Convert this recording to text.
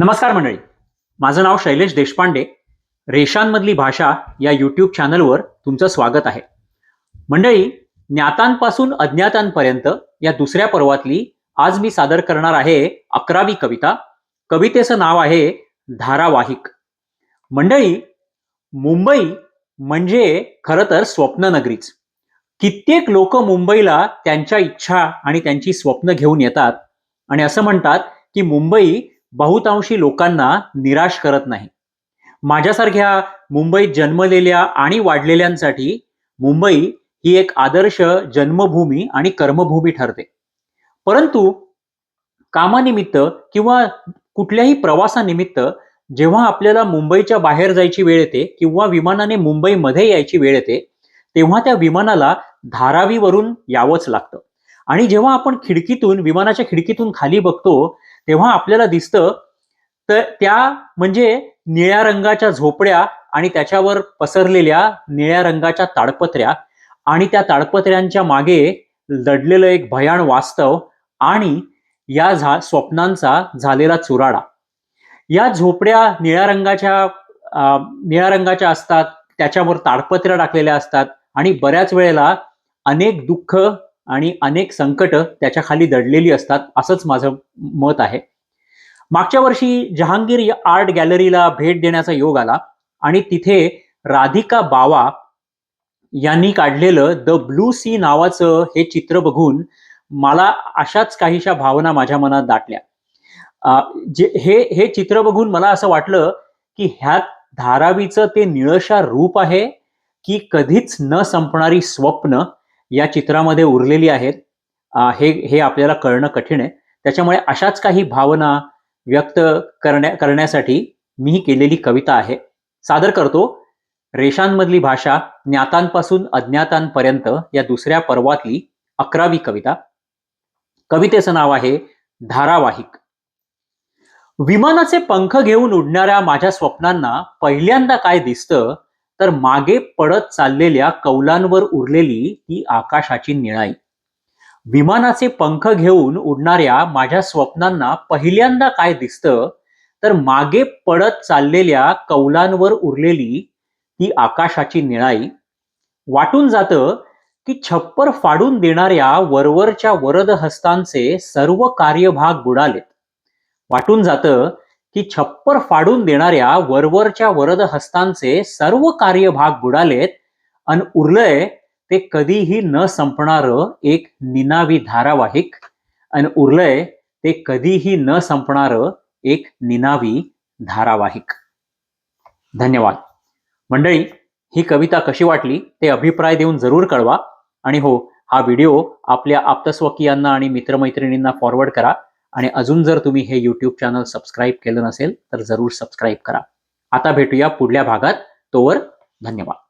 नमस्कार मंडळी. माझं नाव शैलेश देशपांडे. रेषांमधली भाषा या यूट्यूब चॅनलवर तुमचं स्वागत आहे. मंडळी ज्ञातांपासून अज्ञातांपर्यंत या दुसऱ्या पर्वातली आज मी सादर करणार आहे अकरावी कविता. कवितेचं नाव आहे धारावाहिक. मंडळी मुंबई म्हणजे खरं तर स्वप्ननगरीच. कित्येक लोक मुंबईला त्यांच्या इच्छा आणि त्यांची स्वप्न घेऊन येतात आणि असं म्हणतात की मुंबई बहुतांशी लोकांना निराश करत नाही. माझ्यासारख्या मुंबईत जन्मलेल्या आणि वाढलेल्यांसाठी मुंबई ही एक आदर्श जन्मभूमी आणि कर्मभूमी ठरते. परंतु कामानिमित्त किंवा कुठल्याही प्रवासानिमित्त जेव्हा आपल्याला मुंबईच्या बाहेर जायची वेळ येते किंवा विमानाने मुंबईमध्ये यायची वेळ येते तेव्हा त्या विमानाला धारावीवरून यावंच लागतं. आणि जेव्हा आपण खिडकीतून विमानाच्या खिडकीतून खाली बघतो तेव्हा आपल्याला दिसतं तर त्या म्हणजे निळ्या रंगाच्या झोपड्या आणि त्याच्यावर पसरलेल्या निळ्या रंगाच्या ताडपत्र्या आणि त्या ताडपत्र्यांच्या मागे लढलेलं एक भयाण वास्तव आणि या झा स्वप्नांचा झालेला चुराडा. या झोपड्या निळ्या रंगाच्या अं, निळ्या रंगाच्या असतात त्याच्यावर ताडपत्र्या टाकलेल्या असतात आणि बऱ्याच वेळेला अनेक दुःख आणि अनेक संकट त्याच्याखाली दडलेली असतात असंच माझं मत आहे. मागच्या वर्षी जहांगीर या आर्ट गॅलरीला भेट देण्याचा योग आला आणि तिथे राधिका बावा यांनी काढलेलं द ब्लू सी नावाचं हे चित्र बघून मला अशाच काहीशा भावना माझ्या मनात दाटल्या. अं, जे हे हे चित्र बघून मला असं वाटलं की ह्यात धारावीचं ते निळशा रूप आहे की कधीच न संपणारी स्वप्न या चित्रामध्ये उरलेली आहेत. हे हे आपल्याला कळणं कठीण आहे. त्याच्यामुळे अशाच काही भावना व्यक्त करण्या करण्यासाठी मी केलेली कविता आहे. सादर करतो. रेषांमधली भाषा ज्ञातांपासून अज्ञातांपर्यंत या दुसऱ्या पर्वातली अकरावी कविता. कवितेचं नाव आहे धारावाहिक. विमानाचे पंख घेऊन उडणाऱ्या माझ्या स्वप्नांना पहिल्यांदा काय दिसतं? तर मागे पडत चाललेल्या कौलांवर उरलेली ती आकाशाची निळाई. विमानाचे पंख घेऊन उडणाऱ्या माझ्या स्वप्नांना पहिल्यांदा काय दिसतं? तर मागे पडत चाललेल्या कौलांवर उरलेली ती आकाशाची निळाई. वाटून जातं की छप्पर फाडून देणाऱ्या वरवरच्या वरद हस्तांचे सर्व कार्यभाग बुडालेत. वाटून जातं की छप्पर फाडून देणाऱ्या वरवरच्या वरद हस्तांचे सर्व कार्यभाग बुडालेत अन उरलंय ते कधीही न संपणार एक निनावी धारावाहिक आणि उरलंय ते कधीही न संपणार एक निनावी धारावाहिक. धन्यवाद. मंडळी ही कविता कशी वाटली ते अभिप्राय देऊन जरूर कळवा आणि हो हा व्हिडिओ आपल्या आप्तस्वकीयांना आणि मित्रमैत्रिणींना फॉरवर्ड करा. आणि अजून जर तुम्ही हे यूट्यूब चॅनल सबस्क्राईब केलं नसेल तर जरूर सबस्क्राईब करा. आता भेटूया पुढल्या भागात. तोवर धन्यवाद.